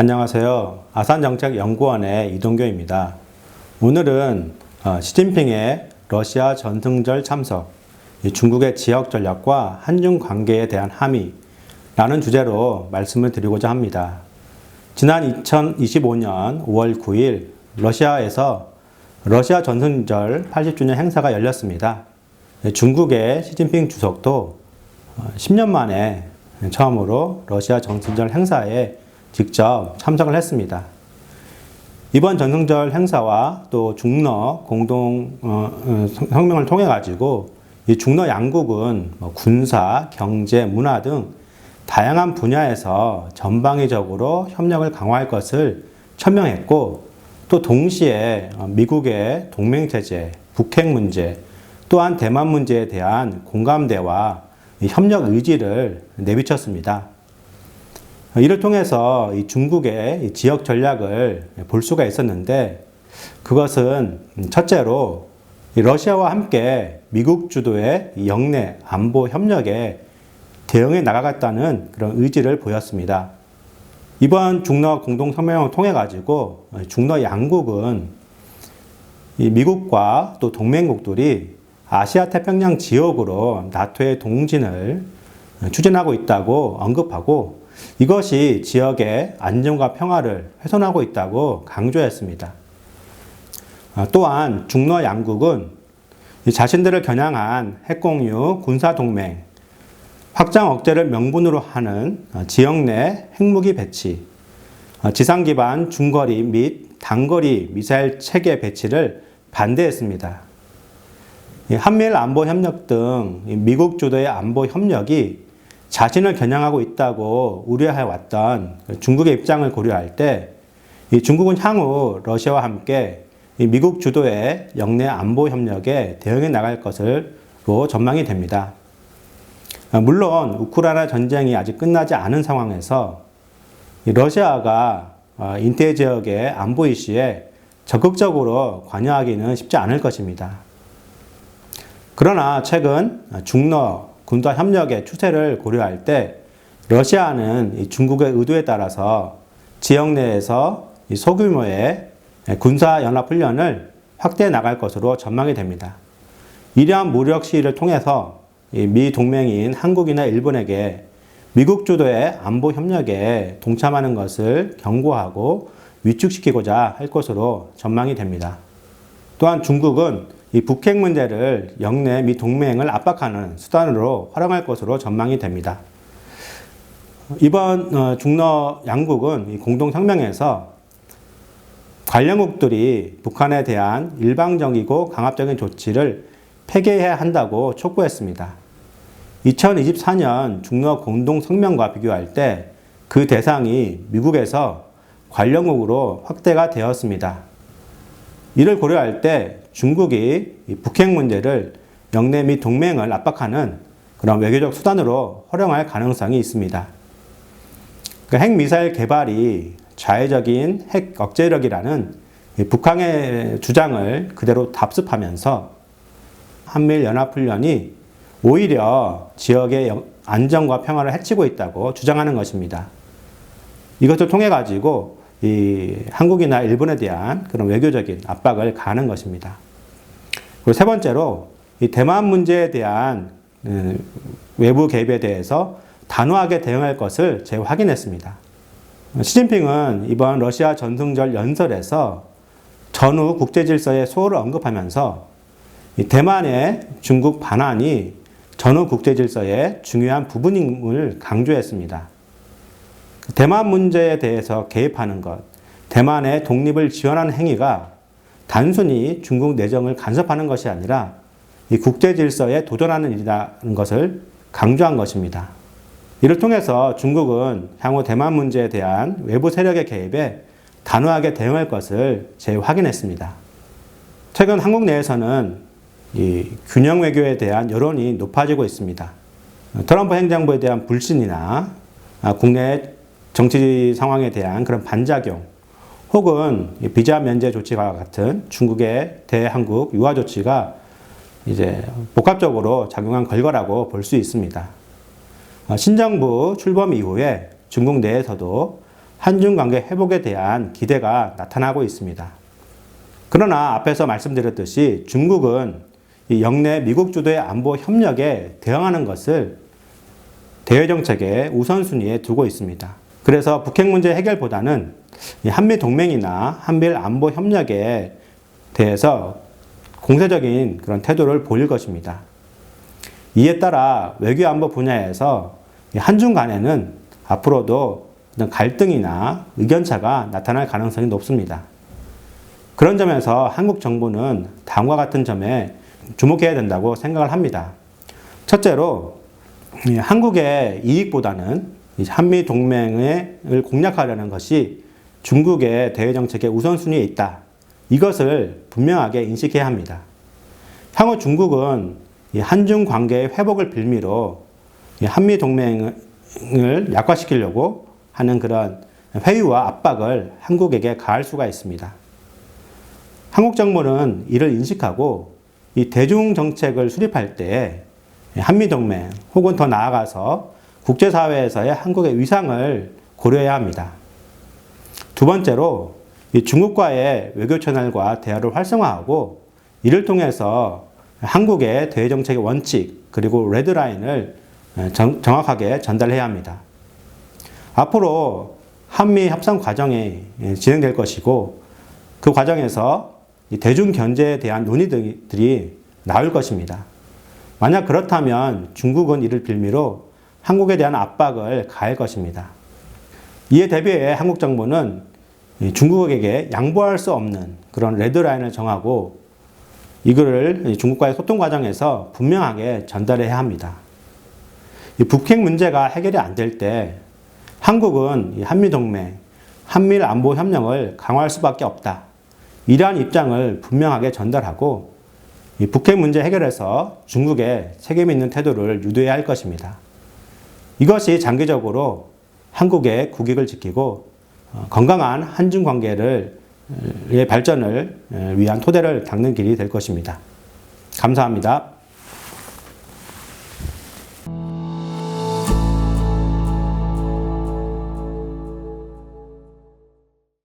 안녕하세요. 아산정책연구원의 이동교입니다. 오늘은 어, 시진핑의 러시아 전승절 참석, 이 중국의 지역 전략과 한중 관계에 대한 함의라는 주제로 말씀을 드리고자 합니다. 지난 2025년 5월 9일 러시아에서 러시아 전승절 80주년 행사가 열렸습니다. 중국의 시진핑 주석도 10년 만에 처음으로 러시아 전승절 행사에 직접 참석을 했습니다. 이번 전승절 행사와 또 중러 공동 어, 어, 성명을 통해 가지고 이 중러 양국은 뭐 군사, 경제, 문화 등 다양한 분야에서 전방위적으로 협력을 강화할 것을 천명했고 또 동시에 어, 미국의 동맹 체제, 북핵 문제, 또한 대만 문제에 대한 공감대와 협력 의지를 내비쳤습니다. 이를 통해서 중국의 지역 전략을 볼 수가 있었는데 그것은 첫째로 러시아와 함께 미국 주도의 영내 안보 협력에 대응해 나가겠다는 그런 의지를 보였습니다. 이번 중러 공동 성명을 통해 가지고 중러 양국은 미국과 또 동맹국들이 아시아 태평양 지역으로 나토의 동진을 추진하고 있다고 언급하고 이것이 지역의 안정과 평화를 훼손하고 있다고 강조했습니다. 아, 또한 중러 양국은 자신들을 겨냥한 핵공유 군사동맹, 확장 억제를 명분으로 하는 지역 내 핵무기 배치, 지상 기반 중거리 및 단거리 미사일 체계 배치를 반대했습니다. 한미일 안보 협력 등 미국 주도의 안보 협력이 자신을 겨냥하고 있다고 우려해 왔던 중국의 입장을 고려할 때 중국은 향후 러시아와 함께 미국 주도의 영내 안보 협력에 대응해 나갈 것으로 전망이 됩니다. 물론 우크라이나 전쟁이 아직 끝나지 않은 상황에서 러시아가 어, 인태 지역의 안보 이슈에 적극적으로 관여하기는 쉽지 않을 것입니다. 그러나 최근 중러 군사 협력의 추세를 고려할 때 러시아는 중국의 의도에 따라서 지역 내에서 소규모의 군사 연합 훈련을 확대해 나갈 것으로 전망이 됩니다. 이러한 무력 시위를 통해서 미 동맹인 한국이나 일본에게 미국 주도의 안보 협력에 동참하는 것을 경고하고 위축시키고자 할 것으로 전망이 됩니다. 또한 중국은 이 북핵 문제를 영내 미 동맹을 압박하는 수단으로 활용할 것으로 전망이 됩니다. 이번 어, 중러 양국은 공동 성명에서 관련국들이 북한에 대한 일방적이고 강압적인 조치를 폐기해야 한다고 촉구했습니다. 2024년 중러 공동 성명과 비교할 때 그 대상이 미국에서 관련국으로 확대가 되었습니다. 이를 고려할 때 중국이 북핵 문제를 영내 및 동맹을 압박하는 그런 외교적 수단으로 활용할 가능성이 있습니다. 그 핵미사일 개발이 자해적인 핵 억제력이라는 북한의 주장을 그대로 답습하면서 한미일 연합훈련이 오히려 지역의 안정과 평화를 해치고 있다고 주장하는 것입니다. 이것을 통해 가지고 이 한국이나 일본에 대한 그런 외교적인 압박을 가하는 것입니다. 그리고 세 번째로 이 대만 문제에 대한 음, 외부 개입에 대해서 단호하게 대응할 것을 재확인했습니다. 시진핑은 이번 러시아 전승절 연설에서 전후 국제 질서의 소홀을 언급하면서 대만의 중국 반환이 전후 국제 질서의 중요한 부분임을 강조했습니다. 대만 문제에 대해서 개입하는 것, 대만의 독립을 지원하는 행위가 단순히 중국 내정을 간섭하는 것이 아니라 이 국제 질서에 도전하는 일이라는 것을 강조한 것입니다. 이를 통해서 중국은 향후 대만 문제에 대한 외부 세력의 개입에 단호하게 대응할 것을 재확인했습니다. 최근 한국 내에서는 이 균형 외교에 대한 여론이 높아지고 있습니다. 트럼프 행정부에 대한 불신이나 국내 정치 상황에 대한 그런 반작용 혹은 비자 면제 조치와 같은 중국의 대한국 유화 조치가 이제 복합적으로 작용한 결과라고 볼 수 있습니다. 어, 신정부 출범 이후에 중국 내에서도 한중 관계 회복에 대한 기대가 나타나고 있습니다. 그러나 앞에서 말씀드렸듯이 중국은 이 영내 미국 주도의 안보 협력에 대응하는 것을 대외 정책의 우선순위에 두고 있습니다. 그래서 북핵 문제 해결보다는 이 한미 동맹이나 한미일 안보 협력에 대해서 공세적인 그런 태도를 보일 것입니다. 이에 따라 외교 안보 분야에서 이 한중 간에는 앞으로도 갈등이나 의견차가 나타날 가능성이 높습니다. 그런 점에서 한국 정부는 다음과 같은 점에 주목해야 된다고 생각을 합니다. 첫째로 이 한국의 이익보다는 이 한미 동맹을 공략하려는 것이 중국의 대외 정책의 우선순위에 있다. 이것을 분명하게 인식해야 합니다. 향후 중국은 이 한중 관계의 회복을 빌미로 이 한미 동맹을 약화시키려고 하는 그런 회유와 압박을 한국에게 가할 수가 있습니다. 한국 정부는 이를 인식하고 이 대중 정책을 수립할 때 한미 동맹 혹은 더 나아가서 국제사회에서의 한국의 위상을 고려해야 합니다. 두 번째로 이 중국과의 외교 채널과 대화를 활성화하고 이를 통해서 한국의 대외 정책의 원칙 그리고 레드라인을 정, 정확하게 전달해야 합니다. 앞으로 한미 협상 과정이 진행될 것이고 그 과정에서 이 대중 견제에 대한 논의들이 나올 것입니다. 만약 그렇다면 중국은 이를 빌미로 한국에 대한 압박을 가할 것입니다. 이에 대비해 한국 정부는 이 중국에게 양보할 수 없는 그런 레드라인을 정하고 이거를 중국과의 소통 과정에서 분명하게 전달해야 합니다. 이 북핵 문제가 해결이 안 될 때 한국은 이 한미동맹, 한미일 안보 협력을 강화할 수밖에 없다. 이러한 입장을 분명하게 전달하고 이 북핵 문제 해결에서 중국에 책임 있는 태도를 유도해야 할 것입니다. 이것이 장기적으로 한국의 국익을 지키고 어, 건강한 한중 관계를 의 발전을 위한 토대를 닦는 길이 될 것입니다. 감사합니다.